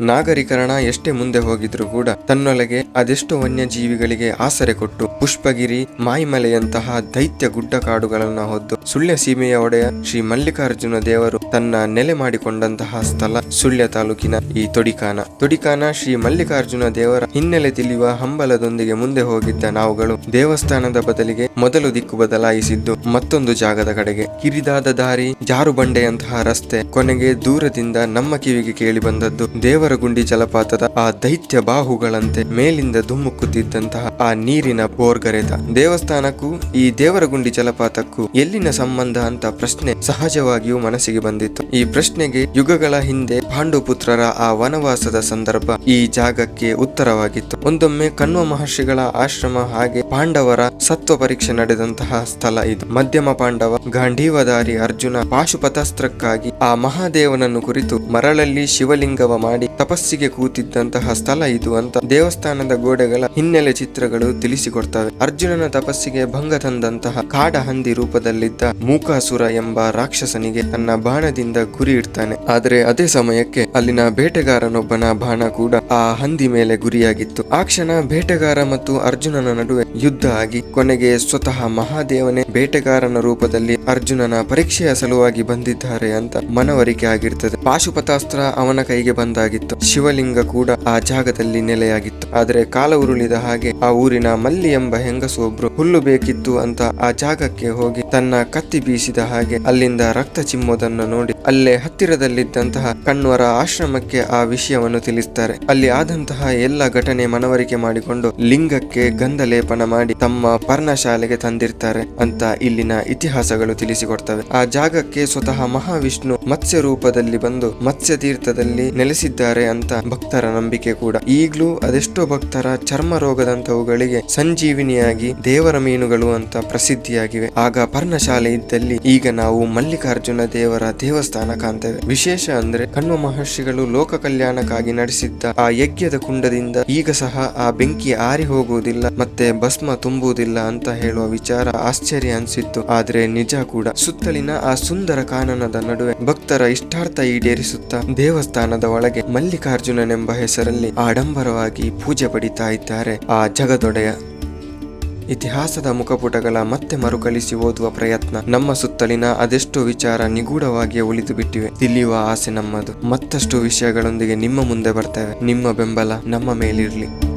ನಾಗರೀಕರಣ ಎಷ್ಟೇ ಮುಂದೆ ಹೋಗಿದ್ರು ಕೂಡ ತನ್ನೊಳಗೆ ಅದೆಷ್ಟೋ ವನ್ಯಜೀವಿಗಳಿಗೆ ಆಸರೆ ಕೊಟ್ಟು ಪುಷ್ಪಗಿರಿ, ಮಾಯಿಮಲೆಯಂತಹ ದೈತ್ಯ ಗುಡ್ಡ ಕಾಡುಗಳನ್ನು ಹೊದ್ದು ಸುಳ್ಯ ಸೀಮೆಯ ಒಡೆಯ ಶ್ರೀ ಮಲ್ಲಿಕಾರ್ಜುನ ದೇವರು ತನ್ನ ನೆಲೆ ಮಾಡಿಕೊಂಡಂತಹ ಸ್ಥಳ ಸುಳ್ಯ ತಾಲೂಕಿನ ಈ ತೊಡಿಕಾನ. ತೊಡಿಕಾನ ಶ್ರೀ ಮಲ್ಲಿಕಾರ್ಜುನ ದೇವರ ಹಿನ್ನೆಲೆ ತಿಳಿಯುವ ಹಂಬಲದೊಂದಿಗೆ ಮುಂದೆ ಹೋಗಿದ್ದ ನಾವುಗಳು ದೇವಸ್ಥಾನದ ಬದಲಿಗೆ ಮೊದಲು ದಿಕ್ಕು ಬದಲಾಯಿಸಿದ್ದು ಮತ್ತೊಂದು ಜಾಗದ ಕಡೆಗೆ. ಕಿರಿದಾದ ದಾರಿ, ಜಾರುಬಂಡೆಯಂತಹ ರಸ್ತೆ ಕೊನೆಗೆ ದೂರದಿಂದ ನಮ್ಮ ಕಿವಿಗೆ ಕೇಳಿ ಬಂದದ್ದು ದೇವರಗುಂಡಿ ಜಲಪಾತದ ಆ ದೈತ್ಯ ಬಾಹುಗಳಂತೆ ಮೇಲಿಂದ ಧುಮ್ಮುಕ್ಕುತ್ತಿದ್ದಂತಹ ಆ ನೀರಿನ ಬೋರ್ಗರೆತ. ದೇವಸ್ಥಾನಕ್ಕೂ, ಈ ದೇವರಗುಂಡಿ ಜಲಪಾತಕ್ಕೂ ಎಲ್ಲಿನ ಸಂಬಂಧ ಅಂತ ಪ್ರಶ್ನೆ ಸಹಜವಾಗಿಯೂ ಮನಸ್ಸಿಗೆ ಬಂದಿತ್ತು. ಈ ಪ್ರಶ್ನೆಗೆ ಯುಗಗಳ ಹಿಂದೆ ಪಾಂಡುಪುತ್ರರ ಆ ವನವಾಸದ ಸಂದರ್ಭ ಈ ಜಾಗಕ್ಕೆ ಉತ್ತರವಾಗಿತ್ತು. ಒಂದೊಮ್ಮೆ ಕಣ್ವ ಮಹರ್ಷಿಗಳ ಆಶ್ರಮ ಹಾಗೆ ಪಾಂಡವರ ಸತ್ವ ಪರೀಕ್ಷೆ ನಡೆದಂತಹ ಸ್ಥಳ ಇದು. ಮಧ್ಯಮ ಪಾಂಡವ ಗಾಂಧೀವಧಾರಿ ಅರ್ಜುನ ಪಾಶುಪತಾಸ್ತ್ರಕ್ಕಾಗಿ ಆ ಮಹಾದೇವನನ್ನು ಕುರಿತು ಮರಳಲ್ಲಿ ಶಿವಲಿಂಗವ ಮಾಡಿ ತಪಸ್ಸಿಗೆ ಕೂತಿದ್ದಂತಹ ಸ್ಥಳ ಇದು ಅಂತ ದೇವಸ್ಥಾನದ ಗೋಡೆಗಳ ಹಿನ್ನೆಲೆ ಚಿತ್ರಗಳು ತಿಳಿಸಿಕೊಡ್ತವೆ. ಅರ್ಜುನನ ತಪಸ್ಸಿಗೆ ಭಂಗ ತಂದಂತಹ ಕಾಡ ಹಂದಿ ರೂಪದಲ್ಲಿದ್ದ ಮೂಕಾಸುರ ಎಂಬ ರಾಕ್ಷಸನಿಗೆ ತನ್ನ ಬಾಣದಿಂದ ಗುರಿ ಇಡ್ತಾನೆ. ಆದರೆ ಅದೇ ಸಮಯಕ್ಕೆ ಅಲ್ಲಿನ ಬೇಟೆಗಾರನೊಬ್ಬನ ಬಾಣ ಕೂಡ ಆ ಹಂದಿ ಮೇಲೆ ಗುರಿಯಾಗಿತ್ತು. ಆ ಕ್ಷಣ ಬೇಟೆಗಾರ ಮತ್ತು ಅರ್ಜುನನ ನಡುವೆ ಯುದ್ಧ ಆಗಿ ಕೊನೆಗೆ ಸ್ವತಃ ಮಹಾದೇವನೇ ಬೇಟೆಗಾರನ ರೂಪದಲ್ಲಿ ಅರ್ಜುನನ ಪರೀಕ್ಷೆಯ ಸಲುವಾಗಿ ಬಂದಿದ್ದಾರೆ ಅಂತ ಮನವರಿಕೆ ಆಗಿರ್ತದೆ. ಪಾಶುಪತಾಸ್ತ್ರ ಅವನ ಕೈಗೆ ಬಂದಾಗಿತ್ತು. ಶಿವಲಿಂಗ ಕೂಡ ಆ ಜಾಗದಲ್ಲಿ ನೆಲೆಯಾಗಿತ್ತು. ಆದರೆ ಕಾಲ ಉರುಳಿದ ಹಾಗೆ ಆ ಊರಿನ ಮಲ್ಲಿ ಎಂಬ ಹೆಂಗಸು ಒಬ್ರು ಹುಲ್ಲು ಬೇಕಿತ್ತು ಅಂತ ಆ ಜಾಗಕ್ಕೆ ಹೋಗಿ ತನ್ನ ಕತ್ತಿ ಬೀಸಿದ ಹಾಗೆ ಅಲ್ಲಿಂದ ರಕ್ತ ಚಿಮ್ಮೋದನ್ನು ನೋಡಿ ಅಲ್ಲೇ ಹತ್ತಿರದಲ್ಲಿದ್ದಂತಹ ಕಣ್ವರ ಆಶ್ರಮಕ್ಕೆ ಆ ವಿಷಯವನ್ನು ತಿಳಿಸ್ತಾರೆ. ಅಲ್ಲಿ ಆದಂತಹ ಎಲ್ಲ ಘಟನೆ ಮನವರಿಕೆ ಮಾಡಿಕೊಂಡು ಲಿಂಗಕ್ಕೆ ಗಂಧ ಲೇಪನ ಮಾಡಿ ತಮ್ಮ ಪರ್ಣಶಾಲೆಗೆ ತಂದಿರ್ತಾರೆ ಅಂತ ಇಲ್ಲಿನ ಇತಿಹಾಸಗಳು ತಿಳಿಸಿಕೊಡ್ತವೆ. ಆ ಜಾಗಕ್ಕೆ ಸ್ವತಃ ಮಹಾವಿಷ್ಣು ಮತ್ಸ್ಯ ರೂಪದಲ್ಲಿ ಬಂದು ಮತ್ಸ್ಯ ತೀರ್ಥದಲ್ಲಿ ನೆಲೆಸಿದ್ದಾರೆ. ಅಂತ ಭಕ್ತರ ನಂಬಿಕೆ ಕೂಡ. ಈಗಲೂ ಅದೆಷ್ಟೋ ಭಕ್ತರ ಚರ್ಮ ರೋಗದಂತವುಗಳಿಗೆ ಸಂಜೀವಿನಿಯಾಗಿ ದೇವರ ಮೀನುಗಳು ಅಂತ ಪ್ರಸಿದ್ಧಿಯಾಗಿವೆ. ಆಗ ಪರ್ಣಶಾಲೆ ಇದ್ದಲ್ಲಿ ಈಗ ನಾವು ಮಲ್ಲಿಕಾರ್ಜುನ ದೇವರ ದೇವಸ್ಥಾನ ಕಾಣ್ತೇವೆ. ವಿಶೇಷ ಅಂದ್ರೆ ಕಣ್ವ ಮಹರ್ಷಿಗಳು ಲೋಕ ಕಲ್ಯಾಣಕ್ಕಾಗಿ ನಡೆಸಿದ್ದ ಆ ಯಜ್ಞದ ಕುಂಡದಿಂದ ಈಗ ಸಹ ಆ ಬೆಂಕಿ ಆರಿ ಹೋಗುವುದಿಲ್ಲ ಮತ್ತೆ ಭಸ್ಮ ತುಂಬುವುದಿಲ್ಲ ಅಂತ ಹೇಳುವ ವಿಚಾರ ಆಶ್ಚರ್ಯ ಅನ್ಸಿತ್ತು. ಆದ್ರೆ ನಿಜ ಕೂಡ. ಸುತ್ತಲಿನ ಆ ಸುಂದರ ಕಾನನದ ನಡುವೆ ಭಕ್ತರ ಇಷ್ಟಾರ್ಥ ಈಡೇರಿಸುತ್ತಾ ದೇವಸ್ಥಾನದ ಒಳಗೆ ಮಲ್ಲಿಕಾರ್ಜುನನೆಂಬ ಹೆಸರಲ್ಲಿ ಆಡಂಬರವಾಗಿ ಪೂಜೆ ಪಡಿತಾ ಇದ್ದಾರೆ. ಆ ಜಗದೊಡೆಯ ಇತಿಹಾಸದ ಮುಖಪುಟಗಳ ಮತ್ತೆ ಮರುಕಳಿಸಿ ಓದುವ ಪ್ರಯತ್ನ ನಮ್ಮ ಸುತ್ತಲಿನ ಅದೆಷ್ಟೋ ವಿಚಾರ ನಿಗೂಢವಾಗಿಯೇ ಉಳಿದು ಬಿಟ್ಟಿವೆ. ತಿಳಿಯುವ ಆಸೆ ನಮ್ಮದು. ಮತ್ತಷ್ಟು ವಿಷಯಗಳೊಂದಿಗೆ ನಿಮ್ಮ ಮುಂದೆ ಬರ್ತೇವೆ. ನಿಮ್ಮ ಬೆಂಬಲ ನಮ್ಮ ಮೇಲಿರ್ಲಿ.